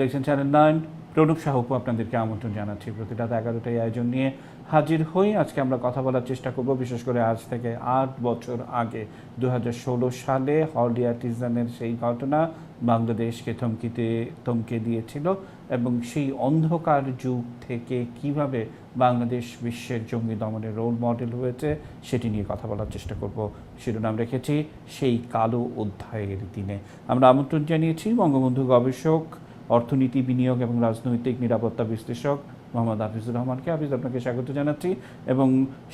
দেখছেন channel nine Pranab Sahu আপনাদেরকে আমন্ত্রণ জানাচ্ছি। প্রতি রাত এগারোটায় আয়োজন নিয়ে হাজির হই। আজকে আমরা কথা বলার চেষ্টা করব, বিশেষ করে আজ থেকে আট বছর আগে দু হাজার ষোলো সালে হলি আর্টিজানের সেই ঘটনা বাংলাদেশকে থমকিতে, থমকে দিয়েছিল এবং সেই অন্ধকার যুগ থেকে কীভাবে বাংলাদেশ বিশ্বের জঙ্গি দমনের রোল মডেল হয়েছে, সেটি নিয়ে কথা বলার চেষ্টা করব। শিরোনাম রেখেছি, সেই কালো অধ্যায়ের দিনে। আমরা আমন্ত্রণ জানিয়েছি বঙ্গবন্ধু গবেষক অর্থনীতি, বিনিয়োগ এবং রাজনৈতিক নিরাপত্তা বিশ্লেষক মোহাম্মদ হাফিজুর রহমানকে হাফিজ আপনাকে স্বাগত জানাচ্ছি এবং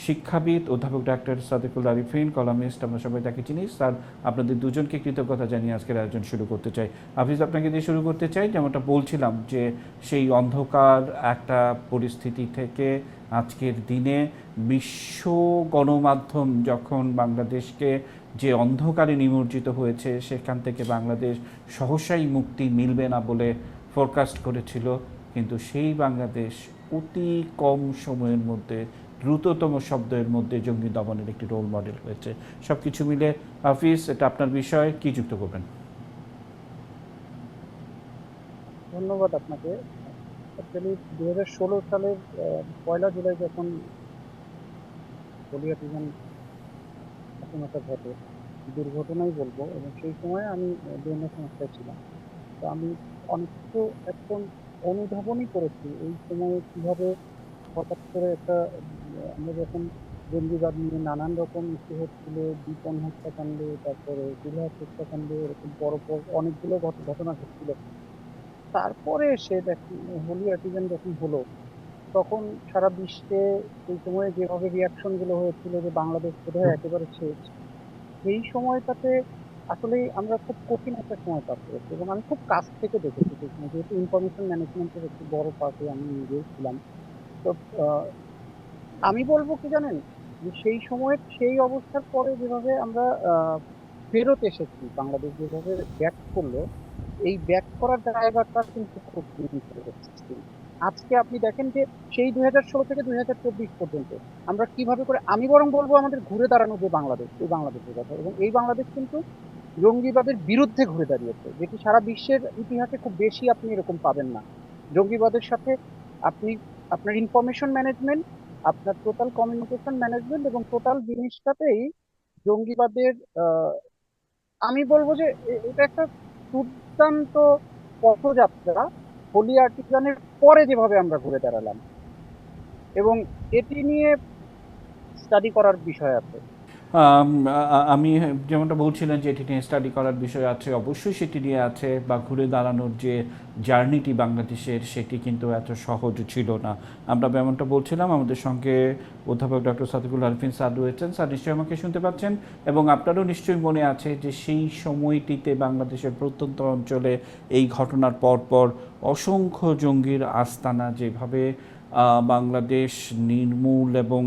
শিক্ষাবিদ অধ্যাপক ডাক্তার সাদেকুল আরিফিন, কলামিস্ট, আমরা সবাই তাকে চিনি। স্যার, আপনাদের দুজনকে কৃতজ্ঞতা জানিয়ে আজকের আয়োজন শুরু করতে চাই। হাফিজ আপনাকে দিয়ে শুরু করতে চাই, যেমনটা বলছিলাম যে সেই অন্ধকার একটা পরিস্থিতি থেকে আজকের দিনে বিশ্ব গণমাধ্যম যখন বাংলাদেশকে যে অন্ধকারে নিমজ্জিত হয়েছে, সেখান থেকে বাংলাদেশ সহসাই মুক্তি মিলবে না বলে ফোরকাস্ট করেছিল। কিন্তু সেই বাংলাদেশ অতি কম সময়ের মধ্যে, দ্রুততম শব্দের মধ্যে জঙ্গি দমনের একটি রোল মডেল হয়েছে। সব কিছু মিলে, হাফিজ, এটা আপনার বিষয়, কি যুক্ত করবেন? ধন্যবাদ আপনাকে। অ্যাকচুয়ালি দু হাজার ষোলো সালের পয়লা জুলাই যখন ঘটনাটা ঘটে। দুর্ঘটনাই বলব এবং সেই সময় আমি বিভিন্ন সংস্থায় ছিলাম। তো আমি অনেক কিছু এখন অনুধাবনই করেছি এই সময়ে কীভাবে হঠাৎ করে একটা আমরা যখন জঙ্গিবাদ নিয়ে নানান রকম ইস্যু হচ্ছিল দীপন হত্যাকাণ্ড, তারপরে দিলহার হত্যাকাণ্ড, এরকম বড় বড় অনেকগুলো ঘটনা ঘটছিল। তারপরে এসে দেখুন হোলি আর্টিজান যখন হলো তখন সারা বিশ্বে সেই সময়ে যেভাবে রিয়াকশনগুলো হয়েছিল যে বাংলাদেশ বোধহয় একেবারে শেষ সেই সময়টাতে আসলে আমরা খুব কঠিন একটা সময় পার করেছি এবং আমি খুব কাছ থেকে দেখেছি সেই সময় যেহেতু ইনফরমেশন ম্যানেজমেন্টের একটি বড় পার্টে আমি নিজেও ছিলাম। তো আহ, আমি বলব কি জানেন? যে সেই সময়ের সেই অবস্থার পরে যেভাবে আমরা আহ, ফেরত এসেছি বাংলাদেশ যেভাবে ব্যাক করল এই ব্যাক করার জায়গাটা কিন্তু খুব আজকে আপনি দেখেন যে সেই দুই হাজার ষোলো থেকে দুই হাজার চব্বিশ পর্যন্ত আমরা কীভাবে করে আমি বরং বলব আমাদের ঘুরে দাঁড়ানো যে বাংলাদেশ, এই বাংলাদেশের কথা। এবং এই বাংলাদেশ কিন্তু জঙ্গিবাদের বিরুদ্ধে ঘুরে দাঁড়িয়েছে, যেটি সারা বিশ্বের ইতিহাসে খুব বেশি আপনি এরকম পাবেন না। জঙ্গিবাদের সাথে আপনি আপনার ইনফরমেশন ম্যানেজমেন্ট আপনার টোটাল কমিউনিকেশন ম্যানেজমেন্ট এবং টোটাল জিনিসটাতেই জঙ্গিবাদের আমি বলব যে এটা একটা দুর্দান্ত পথযাত্রা। হোলি আর্টিজানের পরে যেভাবে আমরা ঘুরে দাঁড়ালাম। এবং এটি নিয়ে স্টাডি করার বিষয় আছে। আম, যেমনটা বলছিলেন যে এটি নিয়ে স্টাডি করার বিষয় আছে অবশ্যই সেটি নিয়ে আছে বা ঘুরে দাঁড়ানোর যে জার্নিটি বাংলাদেশের সেটি কিন্তু এত সহজ ছিল না। আমরা যেমনটা বলছিলাম আমাদের সঙ্গে অধ্যাপক ডক্টর সাদিকুল আরফিন স্যার রয়েছেন। স্যার নিশ্চয়ই আমাকে শুনতে পাচ্ছেন এবং আপনারও নিশ্চয়ই মনে আছে যে সেই সময়টিতে বাংলাদেশের প্রত্যন্ত অঞ্চলে এই ঘটনার পরপর অসংখ্য জঙ্গির আস্তানা যেভাবে বাংলাদেশ নির্মূল এবং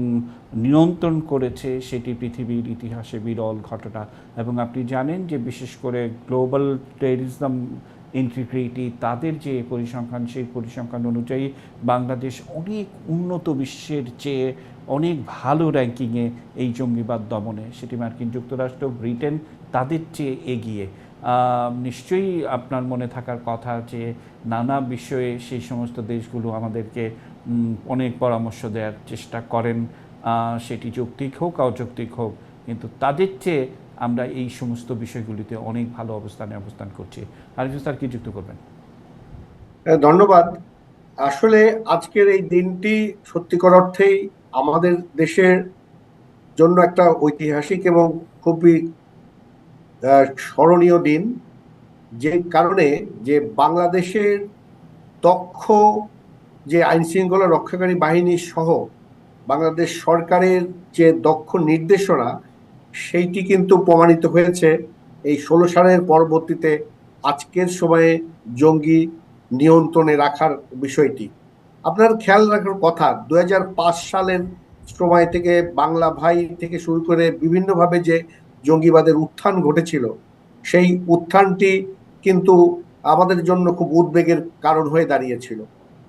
নিয়ন্ত্রণ করেছে সেটি পৃথিবীর ইতিহাসে বিরল ঘটনা। এবং আপনি জানেন যে বিশেষ করে গ্লোবাল টেরিজম ইন্টিগ্রিটি তাদের যে পরিসংখ্যান, সেই পরিসংখ্যান অনুযায়ী বাংলাদেশ অনেক উন্নত বিশ্বের চেয়ে অনেক ভালো র্যাঙ্কিংয়ে এই জঙ্গিবাদ দমনে। সেটি মার্কিন যুক্তরাষ্ট্র, ব্রিটেন তাদের চেয়ে এগিয়ে। নিশ্চয়ই আপনার মনে থাকার কথা যে নানা বিষয়ে সেই সমস্ত দেশগুলো আমাদেরকে অনেক পরামর্শ দেওয়ার চেষ্টা করেন। সেটি যৌক্তিক হোক, অযৌক্তিক হোক, কিন্তু তাদের চেয়ে আমরা এই সমস্ত বিষয়গুলিতে অনেক ভালো অবস্থানে অবস্থান করছি। আরিফুল স্যার, কি যুক্ত করবেন? ধন্যবাদ। আসলে আজকের এই দিনটি সত্যিকার অর্থেই আমাদের দেশের জন্য একটা ঐতিহাসিক এবং খুবই স্মরণীয় দিন। যে কারণে যে বাংলাদেশের দক্ষ যে আইন শৃঙ্খলা রক্ষাকারী বাহিনী সহ বাংলাদেশ সরকারের যে দক্ষ নির্দেশনা, সেইটি কিন্তু প্রমাণিত হয়েছে। এই ষোলো সালের পরবর্তীতে আজকের সময়ে জঙ্গি নিয়ন্ত্রণে রাখার বিষয়টি। আপনার খেয়াল রাখার কথা দু হাজার পাঁচ সালের সময় থেকে বাংলা ভাই থেকে শুরু করে বিভিন্নভাবে যে জঙ্গিবাদের উত্থান ঘটেছিল, সেই উত্থানটি কিন্তু আমাদের জন্য খুব উদ্বেগের কারণ হয়ে দাঁড়িয়েছিল।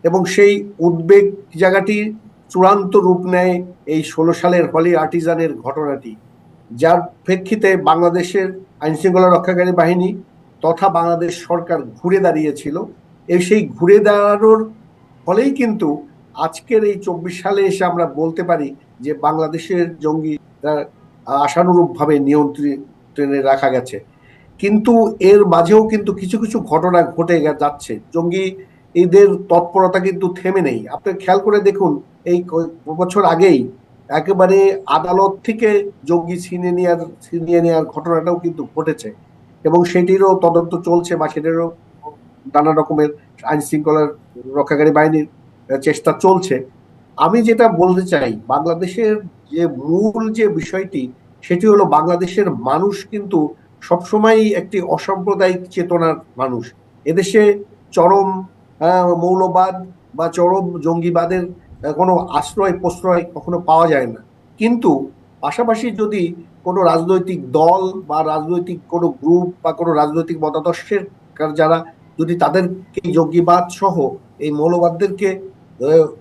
এবং সেই উদ্বেগ জায়গাটি চূড়ান্ত রূপ নেয় এই ষোলো সালের হলি আর্টিজানের ঘটনাটি, যার প্রেক্ষিতে বাংলাদেশের আইনশৃঙ্খলা রক্ষাকারী বাহিনী তথা বাংলাদেশ সরকার ঘুরে দাঁড়িয়েছিল। এই সেই ঘুরে দাঁড়ানোর ফলেই কিন্তু আজকের এই চব্বিশ সালে এসে আমরা বলতে পারি যে বাংলাদেশের জঙ্গি আশানুরূপভাবে নিয়ন্ত্রণে রাখা গেছে। কিন্তু এর মাঝেও কিন্তু কিছু কিছু ঘটনা ঘটে যাচ্ছে। জঙ্গি এদের তৎপরতা কিন্তু থেমে নেই। আপনি খেয়াল করে দেখুন, এই বছর আগেই একেবারে আদালত থেকে জঙ্গি ছিনিয়ে নেওয়ার ছিনিয়ে নেওয়ার ঘটনাটাও কিন্তু ঘটেছে এবং সেটিরও তদন্ত চলছে বা সেটারও নানা রকমের আইন শৃঙ্খলার রক্ষাকারী বাহিনীর চেষ্টা চলছে। আমি যেটা বলতে চাই, বাংলাদেশের যে মূল যে বিষয়টি, সেটি হলো বাংলাদেশের মানুষ কিন্তু সবসময় একটি অসাম্প্রদায়িক চেতনার মানুষ। এদেশে চরম মৌলবাদ বা চরম জঙ্গিবাদের কোনো আশ্রয়, প্রশ্রয় কখনো পাওয়া যায় না। কিন্তু পাশাপাশি যদি কোনো রাজনৈতিক দল বা রাজনৈতিক কোনো গ্রুপ বা কোনো রাজনৈতিক মতাদর্শের যারা যদি তাদেরকে জঙ্গিবাদ সহ এই মৌলবাদদেরকে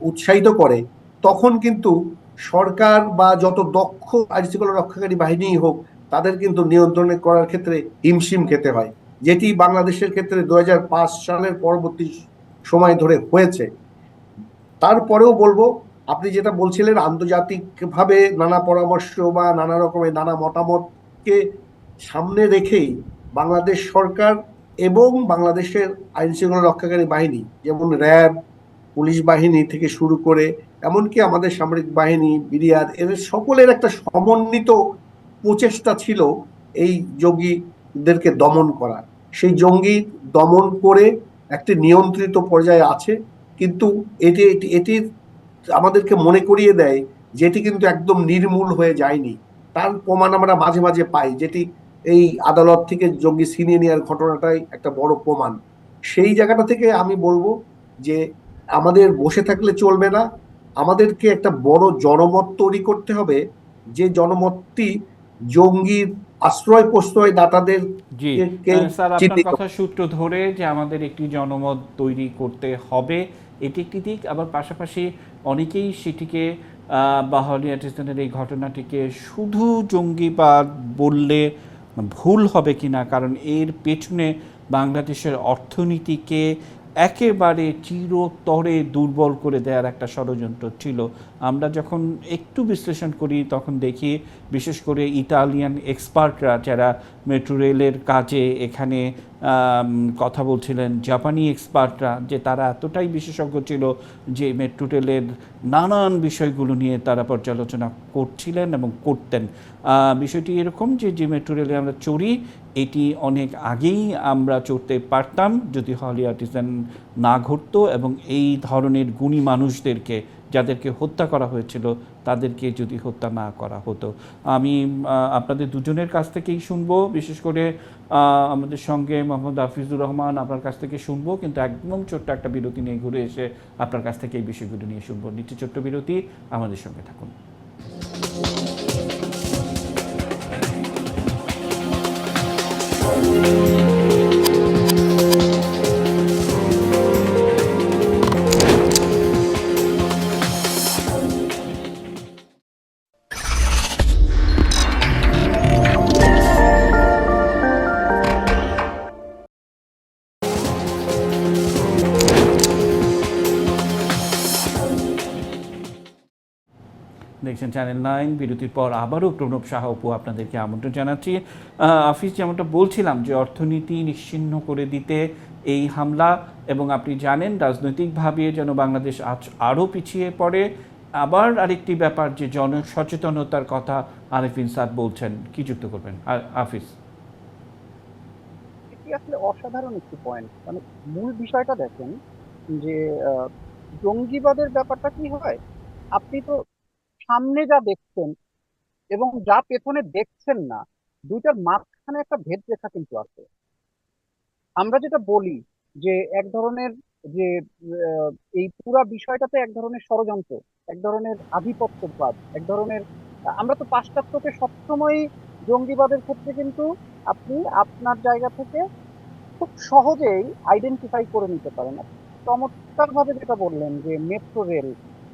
উৎসাহিত করে, তখন কিন্তু সরকার বা যত দক্ষ আইনশৃঙ্খলা রক্ষাকারী বাহিনী হোক, তাদের কিন্তু নিয়ন্ত্রণে করার ক্ষেত্রে হিমশিম খেতে হয়। যেটি বাংলাদেশের ক্ষেত্রে দু হাজার পাঁচ সালের পরবর্তী সময় ধরে হয়েছে। তারপরেও বলব, আপনি যেটা বলছিলেন আন্তর্জাতিকভাবে নানা পরামর্শ বা নানা রকমের নানা মতামতকে সামনে রেখেই বাংলাদেশ সরকার এবং বাংলাদেশের আইন শৃঙ্খলা রক্ষাকারী বাহিনী, যেমন র্যাব, পুলিশ বাহিনী থেকে শুরু করে, এমনকি আমাদের সামরিক বাহিনী, বিডিআর, এদের সকলের একটা সমন্বিত প্রচেষ্টা ছিল এই জঙ্গিদেরকে দমন করা। সেই জঙ্গি দমন করে একটি নিয়ন্ত্রিত পর্যায়ে আছে, কিন্তু এটি, এটি- আমাদেরকে মনে করিয়ে দেয় যেটি কিন্তু একদম নির্মূল হয়ে যায়নি। তার প্রমাণ আমরা মাঝে মাঝে পাই, যেটি এই আদালত থেকে জঙ্গি ছিনিয়ে নেওয়ার ঘটনাটাই একটা বড় প্রমাণ। সেই জায়গাটা থেকে আমি বলব যে আমাদের বসে থাকলে চলবে না, আমাদেরকে একটা বড় জনমত তৈরি করতে হবে, যে জনমতটি জঙ্গির আশ্রয় প্রশ্রয় দাতাদের জি স্যার আপনার কথা সূত্র ধরে যে আমাদের একটি জনমত তৈরি করতে হবে এটি একটি দিক। আবার পাশাপাশি অনেকেই সেটিকে আহ, বাহালি এই ঘটনাটিকে শুধু জঙ্গিবাদ বললে ভুল হবে কিনা কারণ এর পেছনে বাংলাদেশের অর্থনীতিকে একেবারে চিরতরে দুর্বল করে দেওয়ার একটা ষড়যন্ত্র ছিল। আমরা যখন একটু বিশ্লেষণ করি, তখন দেখি বিশেষ করে ইতালিয়ান এক্সপার্টরা যারা মেট্রো রেলের কাজে এখানে কথা বলছিলেন, জাপানি এক্সপার্টরা, যে তারা এতটাই বিশেষজ্ঞ ছিল যে মেট্রো রেলের নানান বিষয়গুলো নিয়ে তারা পর্যালোচনা করছিলেন এবং করতেন। বিষয়টি এরকম যে যে মেট্রো রেলে আমরা চড়ি এটি অনেক আগেই আমরা চড়তে পারতাম যদি হলি আর্টিসান না ঘটতো এবং এই ধরনের গুণী মানুষদেরকে যাদেরকে হত্যা করা হয়েছিল তাদেরকে যদি হত্যা না করা হতো। আমি আপনাদের দুজনের কাছ থেকেই শুনব, বিশেষ করে আমাদের সঙ্গে মোহাম্মদ হাফিজুর রহমান আপনার কাছ থেকে শুনব, কিন্তু একদম ছোট্ট একটা বিরতি নিয়ে ঘুরে এসে আপনার কাছ থেকে এই বিষয়গুলো নিয়ে শুনব। নিচে ছোট্ট বিরতি, আমাদের সঙ্গে থাকুন। দেখছেন চ্যানেল নাইন বিরতির পর আবারও প্রণব সাহা অপু আপনাদেরকে আমন্ত্রণ জানাচ্ছি। আফিস যেমনটা বলছিলাম যে অর্থনীতি নিশ্চিহ্ন করে দিতে এই হামলা এবং আপনি জানেন রাজনৈতিকভাবে যেন বাংলাদেশ আজ আরও পিছিয়ে পড়ে। আবার আরেকটি ব্যাপার যে জনসচেতনতার কথা আরিফিন সাদ বলছেন। কি যুক্ত করবেন? আফিস। এটি আসলে অসাধারণ একটি পয়েন্ট মানে মূল বিষয়টা দেখেন যে জঙ্গিবাদের ব্যাপারটা কি হয়? আপনি তো সামনে যা দেখছেন এবং যা পেছনে দেখছেন না, দুইটার মাঝখানে একটা ভেদ রেখা কিন্তু আছে। আমরা যেটা বলি যে এক ধরনের যে এই পুরা বিষয়টাতে এক ধরনের ষড়যন্ত্র, এক ধরনের আধিপত্যবাদ, এক ধরনের, আমরা তো পাশ্চাত্যকে সবসময় জঙ্গিবাদের ক্ষেত্রে কিন্তু আপনি আপনার জায়গা থেকে খুব সহজেই আইডেন্টিফাই করে নিতে পারেন। চমৎকার ভাবে যেটা বললেন যে মেট্রো রেল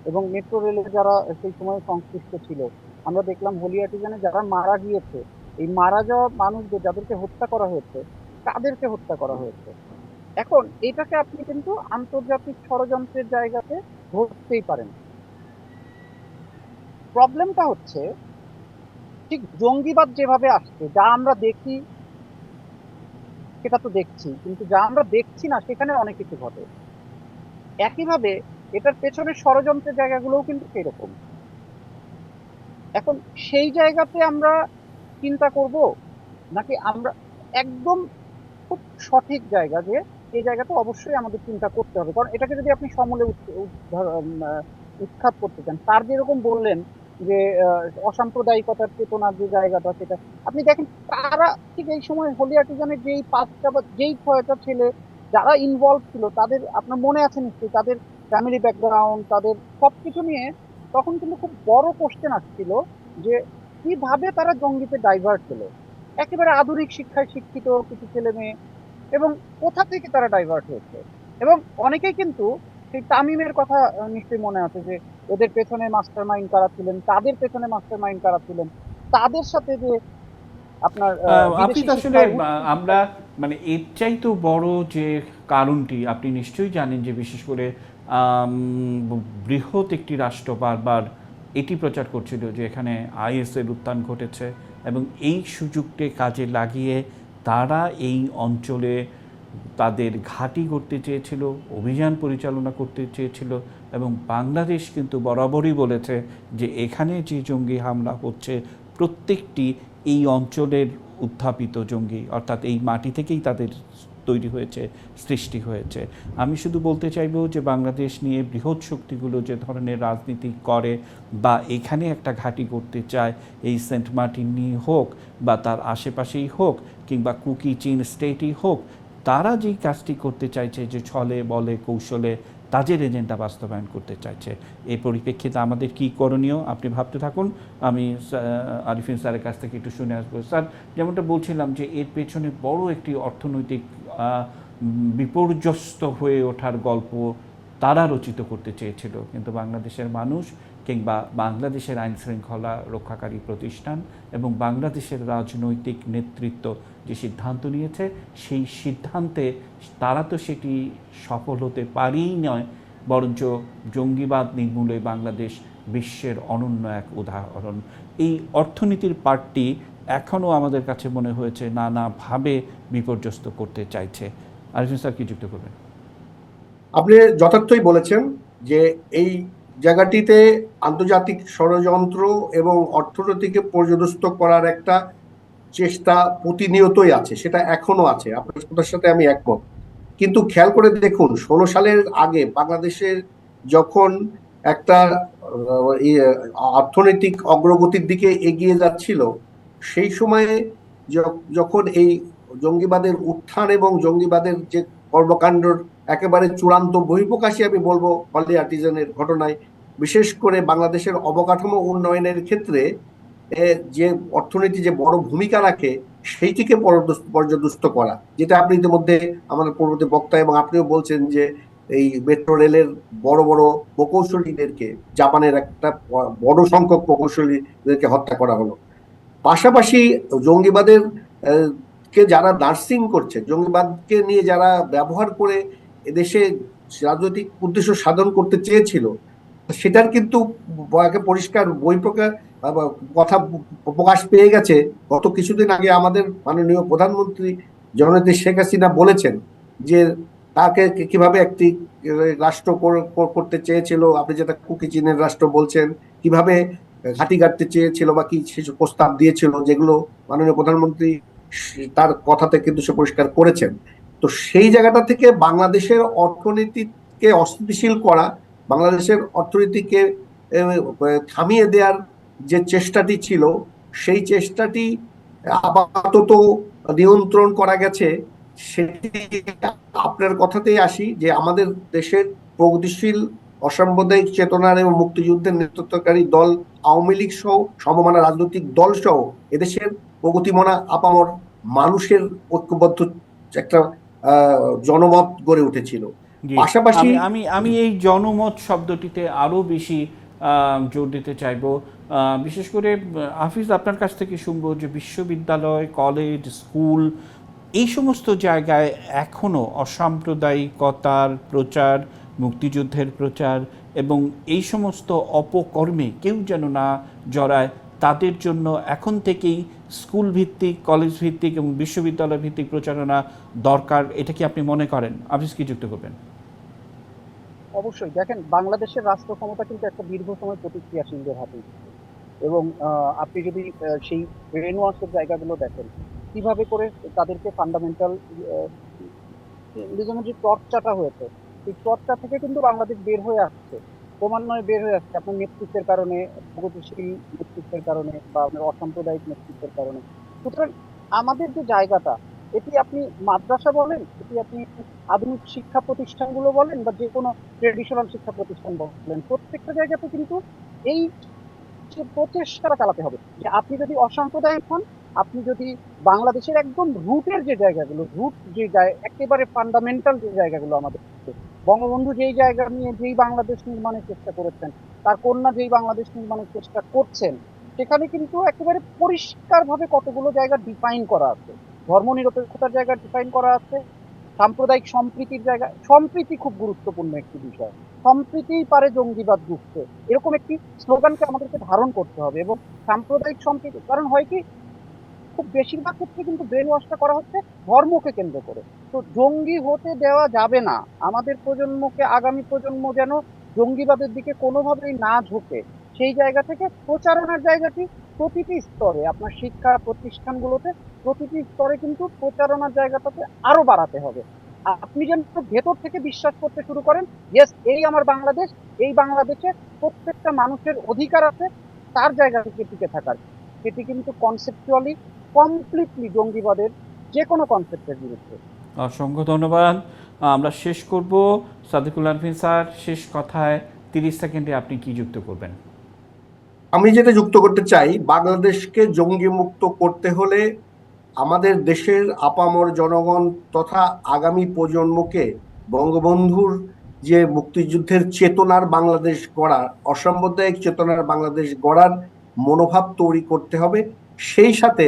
এবং মেট্রো রেলে যারা সেই সময় সংশ্লিষ্ট ছিল, আমরা দেখলাম হোলিয়াটিজানে যারা মারা গিয়েছে, এই মারা যাওয়া মানুষদের যাদেরকে হত্যা করা হয়েছে, তাদেরকে হত্যা করা হয়েছে। এখন এটাকে আপনি কিন্তু আন্তর্জাতিক ষড়যন্ত্রের জায়গাতে ধরতেই পারেন। প্রবলেমটা হচ্ছে, ঠিক জঙ্গিবাদ যেভাবে আসছে, যা আমরা দেখি, সেটা তো দেখছি, কিন্তু যা আমরা দেখছি না, সেখানে অনেক কিছু ঘটে। একইভাবে এটার পেছনে ষড়যন্ত্রের জায়গাগুলোও কিন্তু সেরকম। এখন সেই জায়গাতে আমরা চিন্তা করব নাকি আমরা একদম খুব সঠিক জায়গা যে এই জায়গাতে অবশ্যই আমাদের চিন্তা করতে হবে। কারণ এটাকে যদি আপনি সমূলে উৎখাত করতে চান, তার যেরকম বললেন যে অসাম্প্রদায়িকতার চেতনার যে জায়গাটা সেটা, আপনি দেখেন তারা ঠিক এই সময় হোলি আর্টিজানের যেই পাঁচটা বা, যেই ছয়টা ছেলে যারা ইনভলভ ছিল, তাদের আপনার মনে আছে নিশ্চয়ই, তাদের ফ্যামিলি ব্যাকগ্রাউন্ড তাদের সবকিছু নিয়ে তখন কিন্তু খুব বড় কোশ্চেন আসছিল যে কীভাবে তারা জঙ্গিতে ডাইভার্ট হলো? একেবারে আধুনিক শিক্ষায় শিক্ষিত কিছু ছেলে মেয়ে এবং কোথা থেকে তারা ডাইভার্ট হয়েছে? এবং অনেকেই কিন্তু সেই তামিমের কথা নিশ্চয়ই মনে আছে যে ওদের পেছনে মাস্টার মাইন্ড কারা ছিলেন? তাদের পেছনে মাস্টার মাইন্ড কারা ছিলেন? তাদের সাথে যে আপনার আপনি আসলে আমরা মানে এর চাইতেও বড় যে কারণটি আপনি নিশ্চয়ই জানেন যে বিশেষ করে বৃহৎ একটি রাষ্ট্র বারবার এটি প্রচার করছিল যে এখানে আইএসের উত্থান ঘটেছে এবং এই সুযোগকে কাজে লাগিয়ে তারা এই অঞ্চলে তাদের ঘাঁটি করতে চেয়েছিল, অভিযান পরিচালনা করতে চেয়েছিল এবং বাংলাদেশ কিন্তু বরাবরই বলেছে যে এখানে যে জঙ্গি হামলা হচ্ছে, প্রত্যেকটি এই অঞ্চলের উত্থাপিত জঙ্গি, অর্থাৎ এই মাটি থেকেই তাদের তৈরি হয়েছে, সৃষ্টি হয়েছে। আমি শুধু বলতে চাইব যে বাংলাদেশ নিয়ে বৃহৎ শক্তিগুলো যে ধরনের রাজনীতি করে বা এখানে একটা ঘাঁটি করতে চায়, এই সেন্ট মার্টিন নিয়ে হোক বা তার আশেপাশেই হোক কিংবা কুকি চীন স্টেটই হোক, তারা যেই কাজটি করতে চাইছে যে ছলে, বলে, কৌশলে তাদের এজেন্ডা বাস্তবায়ন করতে চাইছে। এই পরিপ্রেক্ষিতে আমাদের কি করণীয় আপনি ভাবতে থাকুন। আমি আরিফিন স্যারের কাছ থেকে একটু শুনে আসব। স্যার, যেমনটা বলছিলাম যে এর পেছনে বড় একটি অর্থনৈতিক বিপর্যস্ত হয়ে ওঠার গল্প তারা রচিত করতে চেয়েছিল। কিন্তু বাংলাদেশের মানুষ কিংবা বাংলাদেশের আইন শৃঙ্খলা রক্ষাকারী প্রতিষ্ঠান এবং বাংলাদেশের রাজনৈতিক নেতৃত্ব যে সিদ্ধান্ত নিয়েছে, সেই সিদ্ধান্তে তারা তো সেটি সফল হতে পারেই নয়, বরঞ্চ জঙ্গিবাদ নির্মূলে বাংলাদেশ বিশ্বের অনন্য এক উদাহরণ। এই অর্থনীতির পার্টটি এখনও আমাদের কাছে মনে হয়েছে নানাভাবে বিপর্যস্ত করতে চাইছে। আরিফিন স্যার কি যুক্ত করবেন? আপনি যথার্থই বলেছেন যে এই জায়গাটিতে আন্তর্জাতিক ষড়যন্ত্র এবং অর্থনীতিকে পর্যদস্ত করার একটা চেষ্টা প্রতিনিয়তই আছে সেটা এখনও আছে। আপনার সাথে আমি একমত। কিন্তু খেয়াল করে দেখুন ষোলো সালের আগে বাংলাদেশের যখন একটা ইয়ে, অর্থনৈতিক অগ্রগতির দিকে এগিয়ে যাচ্ছিল সেই সময়ে যখন এই জঙ্গিবাদের উত্থান এবং জঙ্গিবাদের যে কর্মকাণ্ডর একেবারে চূড়ান্ত বহিঃপ্রকাশই আমি বলব হলি আর্টিজানের ঘটনায়, বিশেষ করে বাংলাদেশের অবকাঠামো উন্নয়নের ক্ষেত্রে যে অর্থনীতি যে বড় ভূমিকা রাখে, সেইটিকে পর্যদস্ত করা, যেটা আপনি ইতিমধ্যে আমাদের পূর্ববর্তী বক্তা এবং আপনিও বলছেন যে এই মেট্রো রেলের বড় বড় প্রকৌশলীদেরকে, জাপানের একটা বড় সংখ্যক প্রকৌশলীদেরকে হত্যা করা হলো। পাশাপাশি জঙ্গিবাদের কে যারা নার্সিং করছে, জঙ্গিবাদকে নিয়ে যারা ব্যবহার করে এদেশে রাজনৈতিক উদ্দেশ্য সাধন করতে চেয়েছিল, সেটার কিন্তু পরিষ্কার বই প্রকার কথা প্রকাশ পেয়ে গেছে। গত কিছুদিন আগে আমাদের মাননীয় প্রধানমন্ত্রী জননেত্রী শেখ হাসিনা বলেছেন যে তাকে কীভাবে একটি রাষ্ট্র কর- কর- করতে চেয়েছিল, আপনি যেটা কুকি চীনের রাষ্ট্র বলছেন, কীভাবে ঘাঁটি কাটতে চেয়েছিল বা কি সেসব প্রস্তাব দিয়েছিল যেগুলো মাননীয় প্রধানমন্ত্রী তার কথাতে কিন্তু সে পরিষ্কার করেছেন। তো সেই জায়গাটা থেকে বাংলাদেশের অর্থনীতিকে অস্থিতিশীল করা, বাংলাদেশের অর্থনীতিকে থামিয়ে দেওয়ার যে চেষ্টাটি ছিল, সেই চেষ্টাটি আপাতত নিয়ন্ত্রণ করা গেছে। সেটি আপনার কথাতেই আসি যে আমাদের দেশের প্রগতিশীল অসাম্প্রদায়িক চেতনার এবং মুক্তিযুদ্ধের নেতৃত্বকারী দল আওয়ামী লীগ সহ সমমানা রাজনৈতিক দল সহ এদেশের প্রগতিমনা আপামর মানুষের ঐক্যবদ্ধ একটা জনমত গড়ে উঠেছিল। পাশাপাশি- আমি- আমি এই জনমত শব্দটিতে আরও বেশি আহ, জোর দিতে চাইব। আহ, বিশেষ করে হাফিজ আপনার কাছ থেকে শুনব যে বিশ্ববিদ্যালয় কলেজ স্কুল এই সমস্ত জায়গায় এখনও অসাম্প্রদায়িকতার প্রচার মুক্তিযুদ্ধের প্রচার এবং এই সমস্ত অপকর্মে কেউ যেন না জড়ায়, তাদের জন্য এখন থেকেই স্কুল ভিত্তিক কলেজ ভিত্তিক এবং বিশ্ববিদ্যালয় ভিত্তিক প্রচারণা দরকার, এটা কি আপনি মনে করেন? আপনি কি যুক্ত করবেন? অবশ্যই। দেখেন, বাংলাদেশের রাষ্ট্র ক্ষমতা কিন্তু একটা দীর্ঘ সময় প্রতিক্রিয়াশীলদের হাতে এবং আপনি যদি সেই রেনোয়ার্সের জায়গাগুলো দেখেন, কীভাবে করে তাদেরকে ফান্ডামেন্টাল যে চর্চাটা হয়েছে সেই চর্চা থেকে কিন্তু বাংলাদেশ বের হয়ে আসছে। ক্রমান্বয়ে বের হয়ে আসছে। আপনার নেতৃত্বের কারণে, প্রগতিশীল নেতৃত্বের কারণে বা আপনার অসাম্প্রদায়িক নেতৃত্বের কারণে। সুতরাং আমাদের যে জায়গাটা, এটি আপনি মাদ্রাসা বলেন, এটি আপনি আধুনিক শিক্ষা প্রতিষ্ঠানগুলো বলেন বা যে কোনো ট্রেডিশনাল শিক্ষা প্রতিষ্ঠান বলেন, প্রত্যেকটা জায়গাতে কিন্তু এই প্রচেষ্টাটা চালাতে হবে। যে আপনি যদি অসাম্প্রদায়িক হন, আপনি যদি বাংলাদেশের একদম রুটের যে জায়গাগুলো রুট যে একেবারে ফান্ডামেন্টাল যে জায়গাগুলো আমাদের বঙ্গবন্ধু যেই জায়গা নিয়ে যেই বাংলাদেশ নির্মাণের চেষ্টা করেছেন, তার কন্যা যেই বাংলাদেশ নির্মাণের চেষ্টা করছেন, সেখানে কিন্তু একেবারে পরিষ্কারভাবে কতগুলো জায়গা ডিফাইন করা আছে। ধর্মনিরপেক্ষতার জায়গা ডিফাইন করা আছে, সাম্প্রদায়িক সম্প্রীতির জায়গা, সম্প্রীতি খুব গুরুত্বপূর্ণ একটি বিষয়। সম্প্রীতিই পারে জঙ্গিবাদ ঢুকতে এরকম একটি স্লোগানকে আমাদেরকে ধারণ করতে হবে এবং সাম্প্রদায়িক সম্প্রীতি, কারণ হয় কি, খুব বেশিরভাগ ক্ষেত্রে কিন্তু ব্রেন ওয়াশটা করা হচ্ছে ধর্মকে কেন্দ্র করে। তো জঙ্গি হতে দেওয়া যাবে না। আমাদের প্রজন্মকে, আগামী প্রজন্ম যেন জঙ্গিবাদের দিকে কোনোভাবেই না ঝুঁকে। সেই জায়গা থেকে প্রচারণার জায়গাটি প্রতিটি স্তরে, আপনার শিক্ষা প্রতিষ্ঠানগুলোতে প্রতিটি স্তরে কিন্তু প্রচারণার জায়গাটাতে আরও বাড়াতে হবে। আপনি যেন ভেতর থেকে বিশ্বাস করতে শুরু করেন ইয়েস এই আমার বাংলাদেশ, এই বাংলাদেশে প্রত্যেকটা মানুষের অধিকার আছে, তার জায়গা থেকে টিকে থাকার। সেটি কিন্তু কনসেপচুয়ালি কমপ্লিটলি জঙ্গিবাদের যে কোনো কনসেপ্টের বিরুদ্ধে। অসংখ্য ধন্যবাদ। আমরা শেষ করব। সাদিকুল আলফিন স্যার, শেষ কথায় তিরিশ সেকেন্ডে আপনি কি যুক্ত করবেন? আমি যেটা যুক্ত করতে চাই, বাংলাদেশকে জঙ্গি মুক্ত করতে হলে আমাদের দেশের আপামর জনগণ তথা আগামী প্রজন্মকে বঙ্গবন্ধুর যে মুক্তিযুদ্ধের চেতনার বাংলাদেশ গড়ার, অসাম্প্রদায়িক চেতনার বাংলাদেশ গড়ার মনোভাব তৈরি করতে হবে। সেই সাথে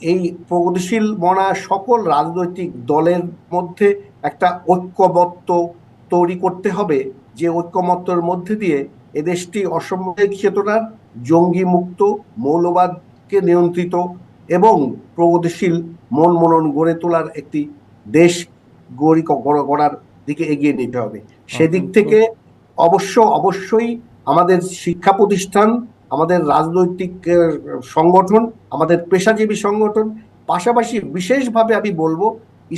এই প্রগতিশীল মনা সকল রাজনৈতিক দলের মধ্যে একটা ঐক্যবদ্ধ তৈরি করতে হবে। যে ঐক্যমত্যের মধ্যে দিয়ে এদেশটি অসাম্প্রদায়িক চেতনার জঙ্গি মুক্ত মৌলবাদকে নিয়ন্ত্রিত এবং প্রগতিশীল মন মনন গড়ে তোলার একটি দেশ গড়ি গড়- গড়ার দিকে এগিয়ে নিতে হবে। সেদিক থেকে অবশ্য অবশ্যই আমাদের শিক্ষা প্রতিষ্ঠান আমাদের রাজনৈতিক সংগঠন, আমাদের পেশাজীবী সংগঠন, পাশাপাশি বিশেষভাবে আমি বলব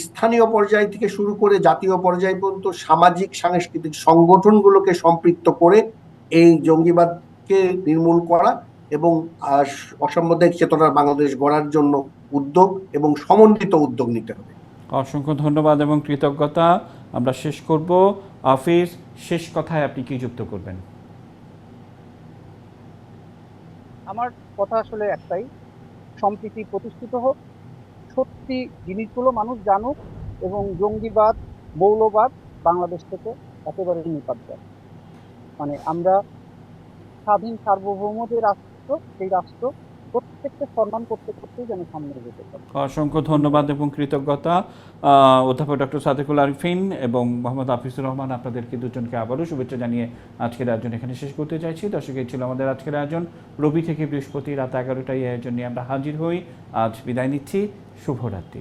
স্থানীয় পর্যায় থেকে শুরু করে জাতীয় পর্যায় পর্যন্ত সামাজিক, সাংস্কৃতিক সংগঠনগুলোকে সম্পৃক্ত করে এই জঙ্গিবাদকে নির্মূল করা এবং অসাম্প্রদায়িক চেতনার বাংলাদেশ গড়ার জন্য উদ্যোগ এবং সমন্বিত উদ্যোগ নিতে হবে। অসংখ্য ধন্যবাদ এবং কৃতজ্ঞতা। আমরা শেষ করব। অফিস শেষ কথায় আপনি কি যুক্ত করবেন? আমার কথা আসলে একটাই, সম্প্রীতি প্রতিষ্ঠিত হোক, সত্যি জিনিসগুলো মানুষ জানুক এবং জঙ্গিবাদ, মৌলবাদ বাংলাদেশ থেকে একেবারে নিপাত যায় মানে আমরা স্বাধীন সার্বভৌম যে রাষ্ট্র, সেই রাষ্ট্র অসংখ্য ধন্যবাদ এবং কৃতজ্ঞতা। অধ্যাপক ডক্টর সাদেকুল আরিফিন এবং মোহাম্মদ হাফিজুর রহমান, আপনাদেরকে দুজনকে আবারও শুভেচ্ছা জানিয়ে আজকের আয়োজন এখানে শেষ করতে চাইছি। দর্শক ছিল আমাদের আজকের আয়োজন। রবি থেকে বৃহস্পতি রাত এগারোটায় আয়োজন নিয়ে আমরা হাজির হই। আজ বিদায় নিচ্ছি। শুভরাত্রি।